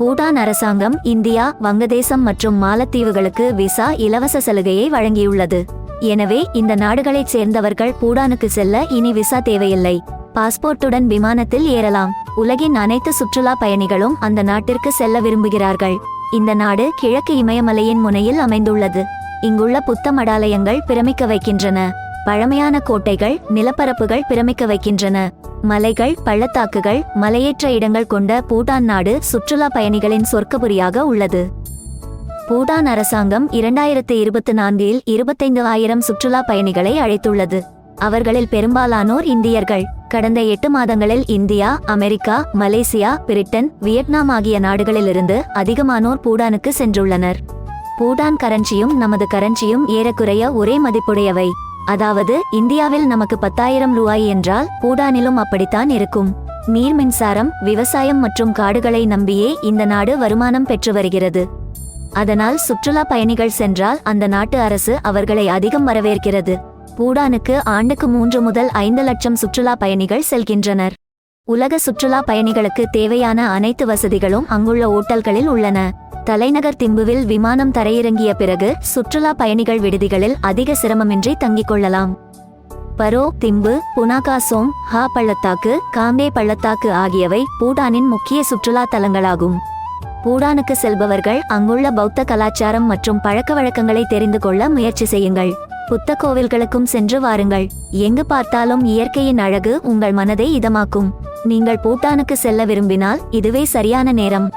பூட்டான் அரசாங்கம் இந்தியா வங்கதேசம் மற்றும் மாலத்தீவுகளுக்கு விசா இலவச சலுகையை வழங்கியுள்ளது. எனவே இந்த நாடுகளைச் சேர்ந்தவர்கள் பூடானுக்கு செல்ல இனி விசா தேவையில்லை. பாஸ்போர்ட்டுடன் விமானத்தில் ஏறலாம். உலகின் அனைத்து சுற்றுலா பயணிகளும் அந்த நாட்டிற்கு செல்ல விரும்புகிறார்கள். இந்த நாடு கிழக்கு இமயமலையின் முனையில் அமைந்துள்ளது. இங்குள்ள புத்த மடாலயங்கள் பிரமிக்க வைக்கின்றன. பழமையான கோட்டைகள் நிலப்பரப்புகள் பிரமிக்க வைக்கின்றன. மலைகள் பள்ளத்தாக்குகள் மலையேற்ற இடங்கள் கொண்ட பூட்டான் நாடு சுற்றுலா பயணிகளின் சொர்க்கபுரியாக உள்ளது. பூட்டான் அரசாங்கம் இரண்டாயிரத்து இருபத்தி நான்கில் இருபத்தைந்து ஆயிரம் சுற்றுலா பயணிகளை அழைத்துள்ளது. அவர்களில் பெரும்பாலானோர் இந்தியர்கள். கடந்த எட்டு மாதங்களில் India America Malaysia Britain Vietnam ஆகிய நாடுகளிலிருந்து அதிகமானோர் பூடானுக்கு சென்றுள்ளனர். பூடான் கரன்சியும் நமது கரன்சியும் ஏறக்குறைய ஒரே மதிப்புடையவை. அதாவது இந்தியாவில் நமக்கு பத்தாயிரம் ரூபாய் என்றால் பூடானிலும் அப்படித்தான் இருக்கும். நீர் மின்சாரம் விவசாயம் மற்றும் காடுகளை நம்பியே இந்த நாடு வருமானம் பெற்று வருகிறது. அதனால் சுற்றுலா பயணிகள் சென்றால் அந்த நாட்டு அரசு அவர்களை அதிகம் வரவேற்கிறது. பூடானுக்கு ஆண்டுக்கு மூன்று முதல் ஐந்து லட்சம் சுற்றுலா பயணிகள் செல்கின்றனர். உலக சுற்றுலா பயணிகளுக்கு தேவையான அனைத்து வசதிகளும் அங்குள்ள ஓட்டல்களில் உள்ளன. தலைநகர் திம்புவில் விமானம் தரையிறங்கிய பிறகு சுற்றுலா பயணிகள் விடுதிகளில் அதிக சிரமமின்றி தங்கிக் கொள்ளலாம். பரோ திம்பு புனாகாசோங் ஹா பள்ளத்தாக்கு காம்பே பள்ளத்தாக்கு ஆகியவை பூடானின் முக்கிய சுற்றுலா தலங்களாகும். பூடானுக்கு செல்பவர்கள் அங்குள்ள பௌத்த கலாச்சாரம் மற்றும் பழக்க வழக்கங்களை தெரிந்து கொள்ள முயற்சி செய்யுங்கள். புத்த கோவில்களுக்கும் சென்று வாருங்கள். எங்கு பார்த்தாலும் இயற்கையின் அழகு உங்கள் மனதை இதமாக்கும். நீங்கள் பூட்டானுக்கு செல்ல விரும்பினால் இதுவே சரியான நேரம்.